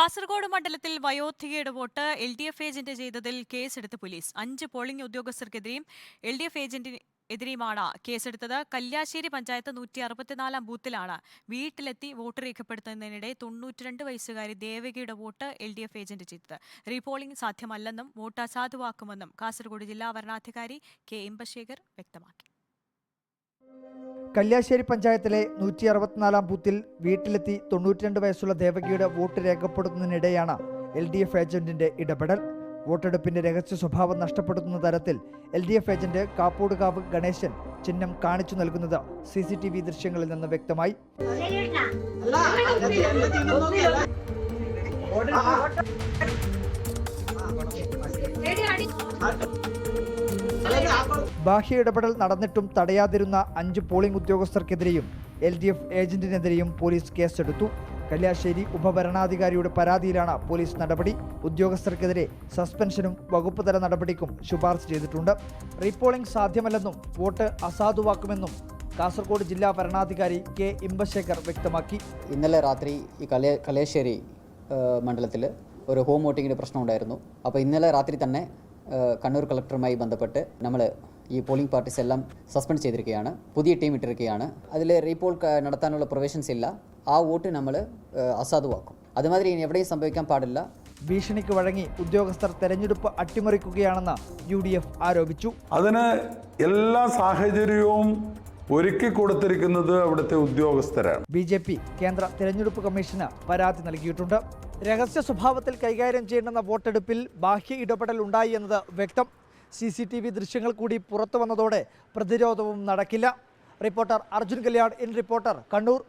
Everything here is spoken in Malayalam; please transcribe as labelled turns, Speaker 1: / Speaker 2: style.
Speaker 1: കാസർഗോഡ് മണ്ഡലത്തിൽ വയോധികയുടെ vote L D F agent ചെയ്തതിൽ കേസെടുത്ത് പോലീസ്. അഞ്ച് പോളിംഗ് ഉദ്യോഗസ്ഥർക്കെതിരെയും എൽ ഡി എഫ് ഏജന്റിനെതിരെയുമാണ് കേസെടുത്തത്. കല്യാശ്ശേരി പഞ്ചായത്ത് നൂറ്റി അറുപത്തിനാലാം ബൂത്തിലാണ് വീട്ടിലെത്തി വോട്ട് രേഖപ്പെടുത്തുന്നതിനിടെ തൊണ്ണൂറ്റിരണ്ട് വയസ്സുകാരി ദേവകിയുടെ vote L D F agent ചെയ്തത്. റീപോളിംഗ് സാധ്യമല്ലെന്നും വോട്ട് അസാധുവാക്കുമെന്നും കാസർഗോഡ് ജില്ലാ വരണാധികാരി കെ ഇമ്പശേഖർ വ്യക്തമാക്കി.
Speaker 2: കല്യാശ്ശേരി പഞ്ചായത്തിലെ നൂറ്റി അറുപത്തിനാലാം ബൂത്തിൽ വീട്ടിലെത്തി തൊണ്ണൂറ്റിരണ്ട് വയസ്സുള്ള ദേവകിയുടെ വോട്ട് രേഖപ്പെടുത്തുന്നതിനിടെയാണ് എൽ ഡി എഫ് ഏജന്റിന്റെ ഇടപെടൽ. വോട്ടെടുപ്പിന്റെ രഹസ്യ സ്വഭാവം നഷ്ടപ്പെടുത്തുന്ന തരത്തിൽ L D F agent Kappodukavu Ganesan ചിഹ്നം കാണിച്ചു നൽകുന്നത് സി സി ടി വി ദൃശ്യങ്ങളിൽ നിന്ന് വ്യക്തമായി. ബാഹ്യ ഇടപെടൽ നടന്നിട്ടും തടയാതിരുന്ന അഞ്ച് പോളിംഗ് ഉദ്യോഗസ്ഥർക്കെതിരെയും എൽ ഡി എഫ് ഏജന്റിനെതിരെയും പോലീസ് കേസെടുത്തു. കല്യാശ്ശേരി ഉപഭരണാധികാരിയുടെ പരാതിയിലാണ് പോലീസ് നടപടി. ഉദ്യോഗസ്ഥർക്കെതിരെ സസ്പെൻഷനും വകുപ്പ് തല നടപടിക്കും ശുപാർശ ചെയ്തിട്ടുണ്ട്. റീപോളിംഗ് സാധ്യമല്ലെന്നും വോട്ട് അസാധുവാക്കുമെന്നും കാസർഗോഡ് ജില്ലാ ഭരണാധികാരി കെ ഇമ്പശേഖർ വ്യക്തമാക്കി.
Speaker 3: ഇന്നലെ രാത്രി ഈ കലേ കലേശ്ശേരി മണ്ഡലത്തിൽ ഒരു ഹോം വോട്ടിങ്ങിന്റെ പ്രശ്നമുണ്ടായിരുന്നു. അപ്പോൾ ഇന്നലെ രാത്രി തന്നെ കണ്ണൂർ കളക്ടറുമായി ബന്ധപ്പെട്ട് നമ്മൾ ഈ പോളിംഗ് പാർട്ടീസ് എല്ലാം സസ്പെൻഡ് ചെയ്തിരിക്കുകയാണ്. പുതിയ ടീം ഇട്ടിരിക്കുകയാണ്. അതിൽ റീപോൾ നടത്താനുള്ള പ്രൊവിഷൻസ് ഇല്ല. ആ വോട്ട് നമ്മൾ അസാധുവാക്കും. അതുമാതിരി ഇനി എവിടെയും സംഭവിക്കാൻ പാടില്ല.
Speaker 2: ഭീഷണിക്ക് വഴങ്ങി ഉദ്യോഗസ്ഥർ തെരഞ്ഞെടുപ്പ് അട്ടിമറിക്കുകയാണെന്ന് യു ഡി എഫ് ആരോപിച്ചു.
Speaker 4: അതിന് എല്ലാ സാഹചര്യവും ഒരുക്കി കൊടുത്തിരിക്കുന്നത് അവിടുത്തെ ഉദ്യോഗസ്ഥരാണ്.
Speaker 2: ബി ജെ പി കേന്ദ്ര തെരഞ്ഞെടുപ്പ് കമ്മീഷന് പരാതി നൽകിയിട്ടുണ്ട്. രഹസ്യ സ്വഭാവത്തിൽ കൈകാര്യം ചെയ്യേണ്ടെന്ന വോട്ടെടുപ്പിൽ ബാഹ്യ ഇടപെടൽ ഉണ്ടായി എന്നത് വ്യക്തം. സി സി ടി വി ദൃശ്യങ്ങൾ കൂടി പുറത്തു വന്നതോടെ പ്രതിരോധവും നടക്കില്ല. Reporter Arjun Kalyan in reporter Kannur.